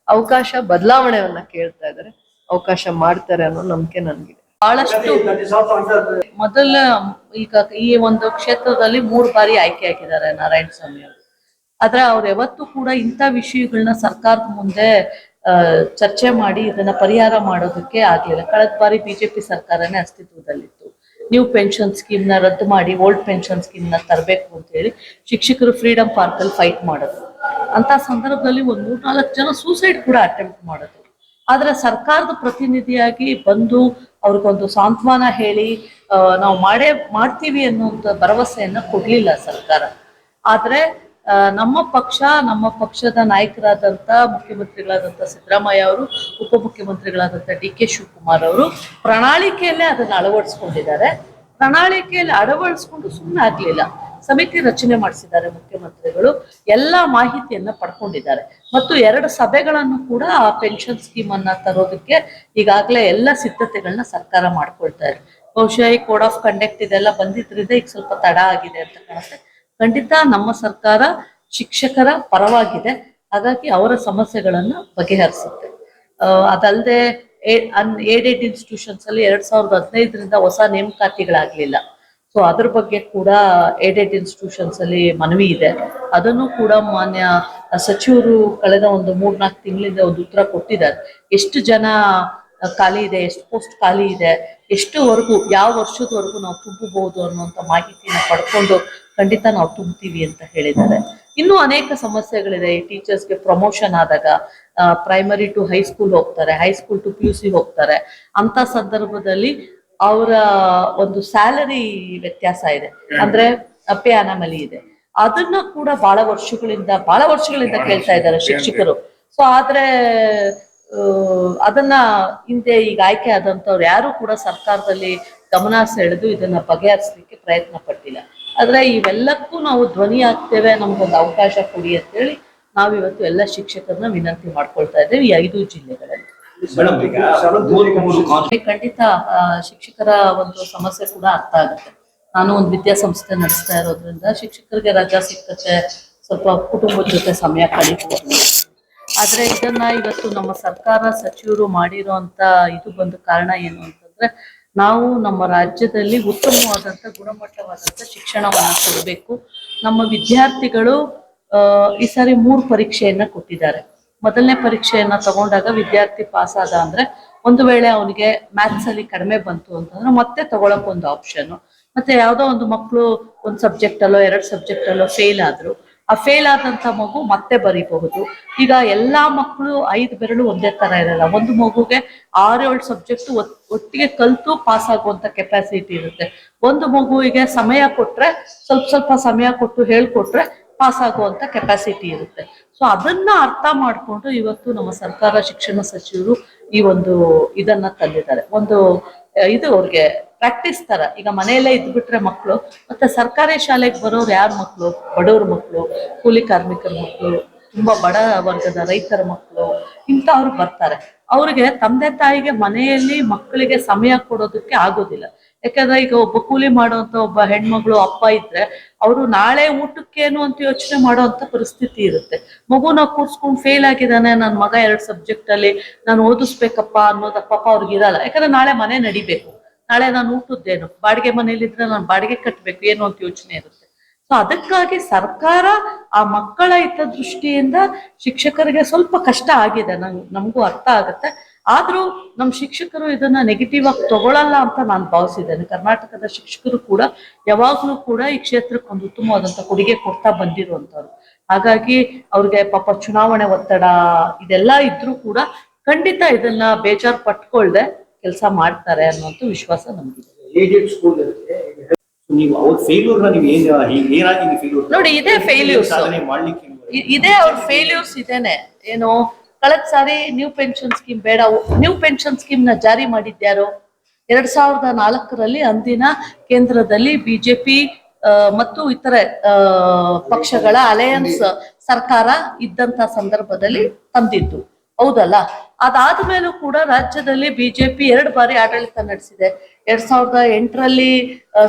ಅವಕಾಶ ಬದಲಾವಣೆಯನ್ನ ಕೇಳ್ತಾ ಇದ್ದಾರೆ. ಅವಕಾಶ ಮಾಡ್ತಾರೆ ಅನ್ನೋ ನಂಬಿಕೆ ನನ್ಗಿದೆ. ಬಹಳಷ್ಟು ಮೊದಲ ಈಗ ಈ ಒಂದು ಕ್ಷೇತ್ರದಲ್ಲಿ ಮೂರು ಬಾರಿ ಆಯ್ಕೆ ಆಗಿದ್ದಾರೆ ನಾರಾಯಣ ಸ್ವಾಮಿ ಅವರು. ಆದ್ರೆ ಅವ್ರು ಯಾವತ್ತೂ ಕೂಡ ಇಂಥ ವಿಷಯಗಳನ್ನ ಸರ್ಕಾರದ ಮುಂದೆ ಚರ್ಚೆ ಮಾಡಿ ಇದನ್ನ ಪರಿಹಾರ ಮಾಡೋದಕ್ಕೆ ಆಗ್ಲಿಲ್ಲ. ಕಳೆದ ಬಾರಿ ಬಿಜೆಪಿ ಸರ್ಕಾರನೇ ಅಸ್ತಿತ್ವದಲ್ಲಿತ್ತು. ನ್ಯೂ ಪೆನ್ಷನ್ ಸ್ಕೀಮ್ನ ರದ್ದು ಮಾಡಿ ಓಲ್ಡ್ ಪೆನ್ಷನ್ ಸ್ಕೀಮ್ನ ತರಬೇಕು ಅಂತ ಹೇಳಿ ಶಿಕ್ಷಕರು ಫ್ರೀಡಮ್ ಪಾರ್ಕ್ ಅಲ್ಲಿ ಫೈಟ್ ಮಾಡೋದು. ಅಂತ ಸಂದರ್ಭದಲ್ಲಿ ಒಂದ್ ಮೂರ್ನಾಲ್ಕು ಜನ ಸೂಸೈಡ್ ಕೂಡ ಅಟೆಂಪ್ಟ್ ಮಾಡಿದ್ರು ಆದ್ರೆ ಸರ್ಕಾರದ ಪ್ರತಿನಿಧಿಯಾಗಿ ಬಂದು ಅವ್ರಿಗೊಂದು ಸಾಂತ್ವನ ಹೇಳಿ ನಾವು ಮಾಡೇ, ಮಾಡ್ತೀವಿ ಅನ್ನುವಂಥ ಭರವಸೆಯನ್ನ ಕೊಡ್ಲಿಲ್ಲ ಸರ್ಕಾರ. ಆದ್ರೆ ನಮ್ಮ ಪಕ್ಷ, ನಮ್ಮ ಪಕ್ಷದ ನಾಯಕರಾದಂಥ ಮುಖ್ಯಮಂತ್ರಿಗಳಾದಂಥ ಸಿದ್ದರಾಮಯ್ಯ ಅವರು ಉಪಮುಖ್ಯಮಂತ್ರಿಗಳಾದಂಥ ಡಿ ಕೆ ಶಿವಕುಮಾರ್ ಅವರು ಪ್ರಣಾಳಿಕೆಯಲ್ಲೇ ಅದನ್ನ ಅಳವಡಿಸ್ಕೊಂಡಿದ್ದಾರೆ. ಪ್ರಣಾಳಿಕೆಯಲ್ಲಿ ಅಳವಡಿಸ್ಕೊಂಡು ಸುಮ್ಮನೆ ಆಗ್ಲಿಲ್ಲ. ಸಮಿತಿ ರಚನೆ ಮಾಡಿಸಿದ್ದಾರೆ ಮುಖ್ಯಮಂತ್ರಿಗಳು. ಎಲ್ಲಾ ಮಾಹಿತಿಯನ್ನ ಪಡ್ಕೊಂಡಿದ್ದಾರೆ. ಮತ್ತು ಎರಡು ಸಭೆಗಳನ್ನು ಕೂಡ ಆ ಪೆನ್ಷನ್ ಸ್ಕೀಮ್ ಅನ್ನ ತರೋದಕ್ಕೆ ಈಗಾಗಲೇ ಎಲ್ಲ ಸಿದ್ಧತೆಗಳನ್ನ ಸರ್ಕಾರ ಮಾಡ್ಕೊಳ್ತಾ ಇದೆ. ಬಹುಶಃ ಈ ಕೋಡ್ ಆಫ್ ಕಂಡಕ್ಟ್ ಇದೆಲ್ಲ ಬಂದಿದ್ರಿಂದ ಈಗ ಸ್ವಲ್ಪ ತಡ ಆಗಿದೆ ಅಂತ ಕಾಣುತ್ತೆ. ಖಂಡಿತ ನಮ್ಮ ಸರ್ಕಾರ ಶಿಕ್ಷಕರ ಪರವಾಗಿದೆ. ಹಾಗಾಗಿ ಅವರ ಸಮಸ್ಯೆಗಳನ್ನ ಬಗೆಹರಿಸುತ್ತೆ. ಅದಲ್ಲದೆ ಏಡೆಡ್ ಇನ್ಸ್ಟಿಟ್ಯೂಷನ್ಸ್ ಅಲ್ಲಿ ಎರಡ್ ಸಾವಿರದ ಹದಿನೈದರಿಂದ ಹೊಸ ನೇಮಕಾತಿಗಳಾಗ್ಲಿಲ್ಲ. ಸೊ ಅದ್ರ ಬಗ್ಗೆ ಕೂಡ ಏಡೆಡ್ ಇನ್ಸ್ಟಿಟ್ಯೂಷನ್ಸ್ ಅಲ್ಲಿ ಮನವಿ ಇದೆ. ಅದನ್ನು ಕೂಡ ಮಾನ್ಯ ಸಚಿವರು ಕಳೆದ ಒಂದು ಮೂರ್ನಾಲ್ಕು ತಿಂಗಳಿಂದ ಒಂದು ಉತ್ತರ ಕೊಟ್ಟಿದ್ದಾರೆ. ಎಷ್ಟು ಜನ ಖಾಲಿ ಇದೆ, ಎಷ್ಟು ಪೋಸ್ಟ್ ಖಾಲಿ ಇದೆ, ಎಷ್ಟುವರೆಗೂ, ಯಾವ ವರ್ಷದವರೆಗೂ ನಾವು ತುಂಬಬಹುದು ಅನ್ನುವಂತ ಮಾಹಿತಿನ ಪಡ್ಕೊಂಡು ಖಂಡಿತ ನಾವು ತುಂಬ್ತೀವಿ ಅಂತ ಹೇಳಿದ್ದಾರೆ. ಇನ್ನೂ ಅನೇಕ ಸಮಸ್ಯೆಗಳಿದೆ. ಈ ಟೀಚರ್ಸ್ಗೆ ಪ್ರಮೋಷನ್ ಆದಾಗ ಪ್ರೈಮರಿ ಟು ಹೈಸ್ಕೂಲ್ ಹೋಗ್ತಾರೆ high school to P U C ಹೋಗ್ತಾರೆ. ಅಂತ ಸಂದರ್ಭದಲ್ಲಿ ಅವರ ಒಂದು ಸ್ಯಾಲರಿ ವ್ಯತ್ಯಾಸ ಇದೆ. ಅಂದ್ರೆ ಅಪ್ಪೆ ಅನಾಮಲಿ ಇದೆ. ಅದನ್ನ ಕೂಡ ಬಹಳ ವರ್ಷಗಳಿಂದ ಬಹಳ ವರ್ಷಗಳಿಂದ ಕೇಳ್ತಾ ಇದ್ದಾರೆ ಶಿಕ್ಷಕರು. ಸೊ ಆದ್ರೆ ಅದನ್ನ ಹಿಂದೆ ಈಗ ಆಯ್ಕೆ ಆದಂತವ್ರು ಯಾರು ಕೂಡ ಸರ್ಕಾರದಲ್ಲಿ ಗಮನ ಸೆಳೆದು ಇದನ್ನ ಬಗೆಹರಿಸಲಿಕ್ಕೆ ಪ್ರಯತ್ನ ಪಟ್ಟಿಲ್ಲ. ಆದ್ರೆ ಇವೆಲ್ಲಕ್ಕೂ ನಾವು ಧ್ವನಿ ಆಗ್ತೇವೆ ನಮ್ಗೊಂದು ಅವಕಾಶ ಕೊಡಿ ಅಂತೇಳಿ ನಾವಿವತ್ತು ಎಲ್ಲ ಶಿಕ್ಷಕರನ್ನ ವಿನಂತಿ ಮಾಡ್ಕೊಳ್ತಾ ಇದ್ದೇವೆ ಈ ಐದು ಜಿಲ್ಲೆಗಳಲ್ಲಿ. ಖಂಡಿತ ಶಿಕ್ಷಕರ ಒಂದು ಸಮಸ್ಯೆ ಕೂಡ ಅರ್ಥ ಆಗುತ್ತೆ. ನಾನು ಒಂದು ವಿದ್ಯಾಸಂಸ್ಥೆ ನಡೆಸ್ತಾ ಇರೋದ್ರಿಂದ ಶಿಕ್ಷಕರಿಗೆ ರಜಾ ಸಿಕ್ಕತ್ತೆ, ಸ್ವಲ್ಪ ಕುಟುಂಬದ ಜೊತೆ ಸಮಯ ಕಳೀಬಹುದು ಆದ್ರೆ ಇದನ್ನ ಇವತ್ತು ನಮ್ಮ ಸರ್ಕಾರ ಸಚಿವರು ಮಾಡಿರುವಂತ ಇದು ಬಂದ ಕಾರಣ ಏನು ಅಂತಂದ್ರೆ, ನಾವು ನಮ್ಮ ರಾಜ್ಯದಲ್ಲಿ ಉತ್ತಮವಾದಂತ ಗುಣಮಟ್ಟವಾದಂತ ಶಿಕ್ಷಣವನ್ನು ಕೊಡಬೇಕು. ನಮ್ಮ ವಿದ್ಯಾರ್ಥಿಗಳು ಈ ಸಾರಿ ಮೂರು ಪರೀಕ್ಷೆಯನ್ನ ಕೊಟ್ಟಿದ್ದಾರೆ. ಮೊದಲನೇ ಪರೀಕ್ಷೆಯನ್ನ ತಗೊಂಡಾಗ ವಿದ್ಯಾರ್ಥಿ ಪಾಸ್ ಆದ ಅಂದ್ರೆ ಒಂದು ವೇಳೆ ಅವನಿಗೆ ಮ್ಯಾಥ್ಸ್ ಅಲ್ಲಿ ಕಡಿಮೆ ಬಂತು ಅಂತಂದ್ರೆ ಮತ್ತೆ ತಗೊಳಕ್ ಒಂದು ಆಪ್ಷನ್ ಮತ್ತೆ ಯಾವ್ದೋ ಒಂದು ಮಕ್ಕಳು ಒಂದ್ ಸಬ್ಜೆಕ್ಟ್ ಅಲ್ಲೋ ಎರಡ್ ಸಬ್ಜೆಕ್ಟ್ ಅಲ್ಲೋ ಫೇಲ್ ಆದ್ರು, ಆ ಫೇಲ್ ಆದಂತ ಮಗು ಮತ್ತೆ ಬರೀಬಹುದು. ಈಗ ಎಲ್ಲಾ ಮಕ್ಕಳು ಐದು ಬೆರಳು ಒಂದೇ ತರ ಇರಲ್ಲ. ಒಂದು ಮಗುಗೆ ಆರು ಏಳು ಸಬ್ಜೆಕ್ಟ್ ಒಟ್ಟಿಗೆ ಕಲ್ತು ಪಾಸ್ ಆಗುವಂತ ಕೆಪಾಸಿಟಿ ಇರುತ್ತೆ. ಒಂದು ಮಗುವಿಗೆ ಸಮಯ ಕೊಟ್ರೆ, ಸ್ವಲ್ಪ ಸ್ವಲ್ಪ ಸಮಯ ಕೊಟ್ಟು ಹೇಳ್ಕೊಟ್ರೆ ಪಾಸ್ ಆಗುವಂತ ಕೆಪಾಸಿಟಿ ಇರುತ್ತೆ. ಸೊ ಅದನ್ನ ಅರ್ಥ ಮಾಡ್ಕೊಂಡು ಇವತ್ತು ನಮ್ಮ ಸರ್ಕಾರ ಶಿಕ್ಷಣ ಸಚಿವರು ಈ ಒಂದು ಇದನ್ನ ತಂದಿದ್ದಾರೆ. ಒಂದು ಇದು ಅವ್ರಿಗೆ ಪ್ರಾಕ್ಟೀಸ್ ತರ. ಈಗ ಮನೆಯಲ್ಲೇ ಇದ್ಬಿಟ್ರೆ ಮಕ್ಕಳು ಮತ್ತೆ ಸರ್ಕಾರಿ ಶಾಲೆಗೆ ಬರೋರು ಯಾರ ಮಕ್ಕಳು ಬಡವ್ರ ಮಕ್ಕಳು ಕೂಲಿ ಕಾರ್ಮಿಕರ ಮಕ್ಕಳು ತುಂಬಾ ಬಡ ವರ್ಗದ ರೈತರ ಮಕ್ಕಳು ಇಂಥವ್ರು ಬರ್ತಾರೆ. ಅವ್ರಿಗೆ ತಂದೆ ತಾಯಿಗೆ ಮನೆಯಲ್ಲಿ ಮಕ್ಕಳಿಗೆ ಸಮಯ ಕೊಡೋದಕ್ಕೆ ಆಗೋದಿಲ್ಲ. ಯಾಕಂದ್ರೆ ಈಗ ಒಬ್ಬ ಕೂಲಿ ಮಾಡುವಂತ ಒಬ್ಬ ಹೆಣ್ಮಗಳು ಅಪ್ಪ ಇದ್ರೆ ಅವರು ನಾಳೆ ಊಟಕ್ಕೇನು ಅಂತ ಯೋಚನೆ ಮಾಡುವಂತ ಪರಿಸ್ಥಿತಿ ಇರುತ್ತೆ. ಮಗುನ ಕೂರ್ಸ್ಕೊಂಡ್ ಫೇಲ್ ಆಗಿದ್ದಾನೆ ನನ್ನ ಮಗ ಎರಡು ಸಬ್ಜೆಕ್ಟ್ ಅಲ್ಲಿ ನಾನು ಓದಿಸ್ಬೇಕಪ್ಪ ಅನ್ನೋದ ಪಾಪ ಅವ್ರಿಗೆ ಇರಲ್ಲ. ಯಾಕಂದ್ರೆ ನಾಳೆ ಮನೆ ನಡಿಬೇಕು. ನಾಳೆ ನಾನು ಊಟದ್ದೇನು, ಬಾಡಿಗೆ ಮನೇಲಿದ್ರೆ ನಾನು ಬಾಡಿಗೆ ಕಟ್ಟಬೇಕು ಏನು ಅಂತ ಯೋಚನೆ ಇರುತ್ತೆ. ಸೊ ಅದಕ್ಕಾಗಿ ಸರ್ಕಾರ ಆ ಮಕ್ಕಳ ಹಿತದೃಷ್ಟಿಯಿಂದ ಶಿಕ್ಷಕರಿಗೆ ಸ್ವಲ್ಪ ಕಷ್ಟ ಆಗಿದೆ. ನಂಗ್, ನಮಗೂ ಅರ್ಥ ಆಗುತ್ತೆ. ಆದ್ರೂ ನಮ್ಮ ಶಿಕ್ಷಕರು ಇದನ್ನ ನೆಗೆಟಿವ್ ಆಗಿ ತಗೊಳಲ್ಲ ಅಂತ ನಾನು ಭಾವಿಸಿದ್ದೇನೆ. ಕರ್ನಾಟಕದ ಶಿಕ್ಷಕರು ಕೂಡ ಯಾವಾಗ್ಲೂ ಕೂಡ ಈ ಕ್ಷೇತ್ರಕ್ಕೆ ಒಂದು ಉತ್ತಮವಾದಂತ ಕೊಡುಗೆ ಕೊಡ್ತಾ ಬಂದಿರುವಂತವ್ರು. ಹಾಗಾಗಿ ಅವ್ರಿಗೆ ಪಾಪ ಚುನಾವಣೆ ಒತ್ತಡ ಇದೆಲ್ಲ ಇದ್ರೂ ಕೂಡ ಖಂಡಿತ ಇದನ್ನ ಬೇಜಾರ್ ಪಟ್ಕೊಳ್ದೆ ಕೆಲಸ ಮಾಡ್ತಾರೆ ಅನ್ನುವಂಥ ವಿಶ್ವಾಸ ನಮಗಿದೆ. ನೋಡಿ, ಇದೇ ಫೇಲ್ಯೂರ್ಸ್ ಇದೇ ಅವ್ರ ಫೇಲ್ಯೂರ್ಸ್ ಇದೇನೆ. ಏನು ಕಳೆದ ಸಾರಿ ನ್ಯೂ ಪೆನ್ಷನ್ ಸ್ಕೀಮ್ ಬೇಡ. ನ್ಯೂ ಪೆನ್ಷನ್ ಸ್ಕೀಮ್ನ ಜಾರಿ ಮಾಡಿದ್ಯಾರು? ಎರಡ್ ಸಾವಿರದ ನಾಲ್ಕರಲ್ಲಿ ಅಂದಿನ ಕೇಂದ್ರದಲ್ಲಿ ಬಿಜೆಪಿ ಮತ್ತು ಇತರೆ ಪಕ್ಷಗಳ ಅಲಯನ್ಸ್ ಸರ್ಕಾರ ಇದ್ದಂತ ಸಂದರ್ಭದಲ್ಲಿ ತಂದಿದ್ದು. ಹೌದಲ್ಲ? ಅದಾದ ಮೇಲೂ ಕೂಡ ರಾಜ್ಯದಲ್ಲಿ ಬಿಜೆಪಿ ಎರಡು ಬಾರಿ ಆಡಳಿತ ನಡೆಸಿದೆ. ಎರಡ್ ಸಾವಿರದ ಎಂಟರಲ್ಲಿ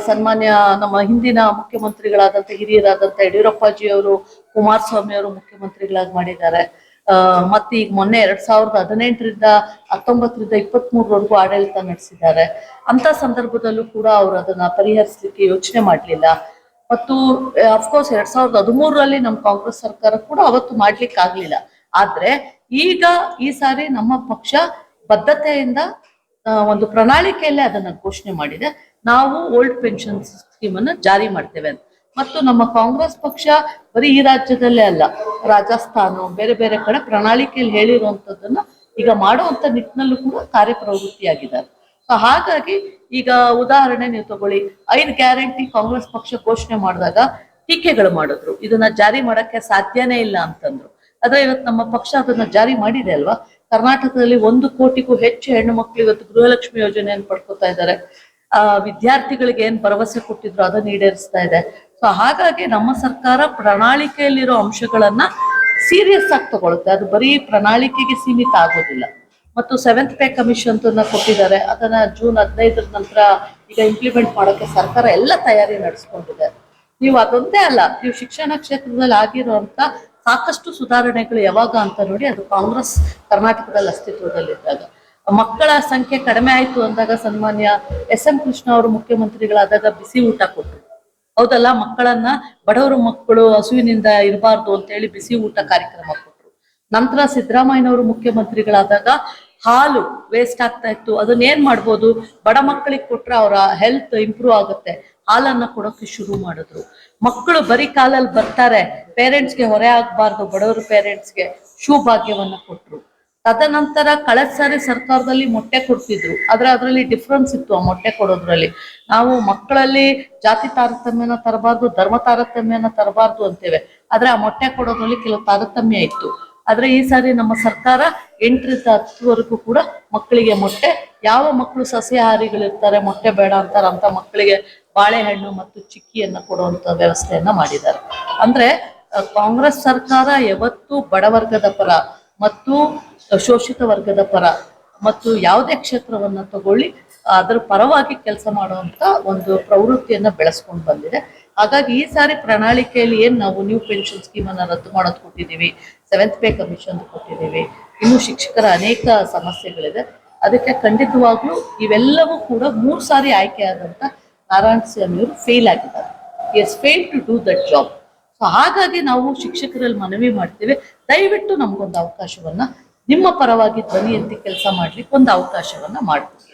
ಸನ್ಮಾನ್ಯ ನಮ್ಮ ಹಿಂದಿನ ಮುಖ್ಯಮಂತ್ರಿಗಳಾದಂತ ಹಿರಿಯರಾದಂತ ಯಡಿಯೂರಪ್ಪಾಜಿ ಅವರು ಕುಮಾರಸ್ವಾಮಿ ಅವರು ಮುಖ್ಯಮಂತ್ರಿಗಳಾಗಿ ಮಾಡಿದ್ದಾರೆ. ಮತ್ತೆ ಈಗ ಮೊನ್ನೆ ಎರಡ್ ಸಾವಿರದ ಹದಿನೆಂಟರಿಂದ ಹತ್ತೊಂಬತ್ತರಿಂದ ಇಪ್ಪತ್ತ್ ಮೂರವರೆಗೂ ಆಡಳಿತ ನಡೆಸಿದ್ದಾರೆ. ಅಂತ ಸಂದರ್ಭದಲ್ಲೂ ಕೂಡ ಅವರು ಅದನ್ನ ಪರಿಹರಿಸಲಿಕ್ಕೆ ಯೋಚನೆ ಮಾಡಲಿಲ್ಲ. ಮತ್ತು ಅಫ್ಕೋರ್ಸ್ ಎರಡ್ ಸಾವಿರದ ಹದಿಮೂರರಲ್ಲಿ ನಮ್ಮ ಕಾಂಗ್ರೆಸ್ ಸರ್ಕಾರ ಕೂಡ ಅವತ್ತು ಮಾಡ್ಲಿಕ್ಕೆ ಆಗ್ಲಿಲ್ಲ ಆದ್ರೆ ಈಗ ಈ ಸಾರಿ ನಮ್ಮ ಪಕ್ಷ ಬದ್ಧತೆಯಿಂದ ಒಂದು ಪ್ರಣಾಳಿಕೆಯಲ್ಲೇ ಅದನ್ನ ಘೋಷಣೆ ಮಾಡಿದೆ. ನಾವು ಓಲ್ಡ್ ಪೆನ್ಷನ್ ಸ್ಕೀಮ್ ಅನ್ನ ಜಾರಿ ಮಾಡ್ತೇವೆ ಅಂತ. ಮತ್ತು ನಮ್ಮ ಕಾಂಗ್ರೆಸ್ ಪಕ್ಷ ಬರೀ ಈ ರಾಜ್ಯದಲ್ಲೇ ಅಲ್ಲ, ರಾಜಸ್ಥಾನ, ಬೇರೆ ಬೇರೆ ಕಡೆ ಪ್ರಣಾಳಿಕೆಯಲ್ಲಿ ಹೇಳಿರುವಂತದ್ದನ್ನ ಈಗ ಮಾಡುವಂತ ನಿಟ್ಟಿನಲ್ಲೂ ಕೂಡ ಕಾರ್ಯಪ್ರವೃತ್ತಿಯಾಗಿದ್ದಾರೆ. ಸೊ ಹಾಗಾಗಿ ಈಗ ಉದಾಹರಣೆ ನೀವು ತಗೊಳ್ಳಿ, ಐದು ಗ್ಯಾರಂಟಿ ಕಾಂಗ್ರೆಸ್ ಪಕ್ಷ ಘೋಷಣೆ ಮಾಡಿದಾಗ ಟೀಕೆಗಳು ಮಾಡಿದ್ರು, ಇದನ್ನ ಜಾರಿ ಮಾಡಕ್ಕೆ ಸಾಧ್ಯನೇ ಇಲ್ಲ ಅಂತಂದ್ರು. ಆದ್ರೆ ಇವತ್ತು ನಮ್ಮ ಪಕ್ಷ ಅದನ್ನ ಜಾರಿ ಮಾಡಿದೆ ಅಲ್ವಾ? ಕರ್ನಾಟಕದಲ್ಲಿ ಒಂದು ಕೋಟಿಗೂ ಹೆಚ್ಚು ಹೆಣ್ಣು ಮಕ್ಕಳು ಇವತ್ತು ಗೃಹಲಕ್ಷ್ಮಿ ಯೋಜನೆಯನ್ನು ಪಡ್ಕೊತಾ ಇದ್ದಾರೆ. ಆ, ವಿದ್ಯಾರ್ಥಿಗಳಿಗೆ ಏನ್ ಭರವಸೆ ಕೊಟ್ಟಿದ್ರು ಅದನ್ನ ಈಡೇರಿಸ್ತಾ ಇದೆ. ಸೊ ಹಾಗಾಗಿ ನಮ್ಮ ಸರ್ಕಾರ ಪ್ರಣಾಳಿಕೆಯಲ್ಲಿರೋ ಅಂಶಗಳನ್ನ ಸೀರಿಯಸ್ ಆಗಿ ತಗೊಳುತ್ತೆ. ಅದು ಬರೀ ಪ್ರಣಾಳಿಕೆಗೆ ಸೀಮಿತ ಆಗೋದಿಲ್ಲ. ಮತ್ತು ಸೆವೆಂತ್ ಪೇ ಕಮಿಷನ್ ಕೊಟ್ಟಿದ್ದಾರೆ. ಅದನ್ನ ಜೂನ್ ಹದಿನೈದರ ನಂತರ ಈಗ ಇಂಪ್ಲಿಮೆಂಟ್ ಮಾಡೋಕೆ ಸರ್ಕಾರ ಎಲ್ಲ ತಯಾರಿ ನಡೆಸ್ಕೊಂಡಿದೆ. ನೀವು ಅದೊಂದೇ ಅಲ್ಲ, ನೀವು ಶಿಕ್ಷಣ ಕ್ಷೇತ್ರದಲ್ಲಿ ಆಗಿರುವಂತ ಸಾಕಷ್ಟು ಸುಧಾರಣೆಗಳು ಯಾವಾಗ ಅಂತ ನೋಡಿ ಅದು ಕಾಂಗ್ರೆಸ್ ಕರ್ನಾಟಕದಲ್ಲಿ ಅಸ್ತಿತ್ವದಲ್ಲಿದ್ದಾಗ. ಮಕ್ಕಳ ಸಂಖ್ಯೆ ಕಡಿಮೆ ಆಯಿತು ಅಂದಾಗ ಸನ್ಮಾನ್ಯ ಎಸ್ ಎಂ ಕೃಷ್ಣ ಅವರು ಮುಖ್ಯಮಂತ್ರಿಗಳಾದಾಗ ಬಿಸಿ ಊಟ ಕೊಟ್ಟರು ಹೌದಲ್ಲ, ಮಕ್ಕಳನ್ನ ಬಡವರು ಮಕ್ಕಳು ಹಸುವಿನಿಂದ ಇರಬಾರ್ದು ಅಂತ ಹೇಳಿ ಬಿಸಿ ಊಟ ಕಾರ್ಯಕ್ರಮ ಕೊಟ್ರು. ನಂತರ ಸಿದ್ದರಾಮಯ್ಯನವರು ಮುಖ್ಯಮಂತ್ರಿಗಳಾದಾಗ ಹಾಲು ವೇಸ್ಟ್ ಆಗ್ತಾ ಇತ್ತು. ಅದನ್ನ ಏನ್ ಮಾಡ್ಬೋದು? ಬಡ ಮಕ್ಕಳಿಗೆ ಕೊಟ್ರೆ ಅವರ ಹೆಲ್ತ್ ಇಂಪ್ರೂವ್ ಆಗುತ್ತೆ. ಹಾಲನ್ನ ಕೊಡೋಕೆ ಶುರು ಮಾಡಿದ್ರು. ಮಕ್ಕಳು ಬರೀ ಕಾಲಲ್ಲಿ ಬರ್ತಾರೆ. ಪೇರೆಂಟ್ಸ್ಗೆ ಹೊರೆ ಆಗ್ಬಾರ್ದು. ಬಡವರು ಪೇರೆಂಟ್ಸ್ಗೆ ಭಾಗ್ಯವನ್ನ ಕೊಟ್ರು. ತದನಂತರ ಕಳೆದ ಸಾರಿ ಸರ್ಕಾರದಲ್ಲಿ ಮೊಟ್ಟೆ ಕೊಡ್ತಿದ್ರು. ಆದ್ರೆ ಅದರಲ್ಲಿ ಡಿಫ್ರೆನ್ಸ್ ಇತ್ತು ಆ ಮೊಟ್ಟೆ ಕೊಡೋದ್ರಲ್ಲಿ. ನಾವು ಮಕ್ಕಳಲ್ಲಿ ಜಾತಿ ತಾರತಮ್ಯನ ತರಬಾರ್ದು, ಧರ್ಮ ತಾರತಮ್ಯನ ತರಬಾರ್ದು ಅಂತೇವೆ. ಆದ್ರೆ ಆ ಮೊಟ್ಟೆ ಕೊಡೋದ್ರಲ್ಲಿ ಕೆಲವು ತಾರತಮ್ಯ ಇತ್ತು. ಆದ್ರೆ ಈ ಸಾರಿ ನಮ್ಮ ಸರ್ಕಾರ ಎಂಟರಿಂದ ಹತ್ತುವರೆಗೂ ಕೂಡ ಮಕ್ಕಳಿಗೆ ಮೊಟ್ಟೆ, ಯಾವ ಮಕ್ಕಳು ಸಸ್ಯಾಹಾರಿಗಳಿರ್ತಾರೆ, ಮೊಟ್ಟೆ ಬೇಡ ಅಂತಾರೆ ಅಂತ ಮಕ್ಕಳಿಗೆ ಬಾಳೆಹಣ್ಣು ಮತ್ತು ಚಿಕ್ಕಿಯನ್ನ ಕೊಡುವಂತ ವ್ಯವಸ್ಥೆಯನ್ನ ಮಾಡಿದ್ದಾರೆ. ಅಂದ್ರೆ ಕಾಂಗ್ರೆಸ್ ಸರ್ಕಾರ ಯಾವತ್ತೂ ಬಡವರ್ಗದ ಪರ ಮತ್ತು ಶೋಷಿತ ವರ್ಗದ ಪರ ಮತ್ತು ಯಾವುದೇ ಕ್ಷೇತ್ರವನ್ನ ತಗೊಳ್ಳಿ, ಅದರ ಪರವಾಗಿ ಕೆಲಸ ಮಾಡುವಂತ ಒಂದು ಪ್ರವೃತ್ತಿಯನ್ನ ಬೆಳೆಸ್ಕೊಂಡು ಬಂದಿದೆ. ಹಾಗಾಗಿ ಈ ಸಾರಿ ಪ್ರಣಾಳಿಕೆಯಲ್ಲಿ ಏನ್ ನಾವು ನ್ಯೂ ಪೆನ್ಷನ್ ಸ್ಕೀಮ್ ಅನ್ನ ರದ್ದು ಮಾಡೋದು ಕೊಟ್ಟಿದ್ದೀವಿ ಸೆವೆಂತ್ ಪೇ ಕಮಿಷನ್ ಕೊಟ್ಟಿದ್ದೀವಿ, ಇನ್ನು ಶಿಕ್ಷಕರ ಅನೇಕ ಸಮಸ್ಯೆಗಳಿದೆ. ಅದಕ್ಕೆ ಖಂಡಿತವಾಗ್ಲೂ ಇವೆಲ್ಲವೂ ಕೂಡ ಮೂರು ಸಾರಿ ಆಯ್ಕೆ ಆದಂತ ನಾರಾಯಣ ಸ್ವಾಮಿ ಅವರು ಫೇಲ್ ಆಗಿದ್ದಾರೆ. Yes fail to do that job so ಹಾಗಾಗಿ ನಾವು ಶಿಕ್ಷಕರಲ್ಲಿ ಮನವಿ ಮಾಡ್ತೇವೆ. ದಯವಿಟ್ಟು ನಮಗೊಂದು ಅವಕಾಶವನ್ನ ನಿಮ್ಮ ಪರವಾಗಿ ಧ್ವನಿ ಕೆಲಸ ಮಾಡ್ಲಿಕ್ಕೆ ಒಂದು ಅವಕಾಶವನ್ನ ಮಾಡ್ತೀವಿ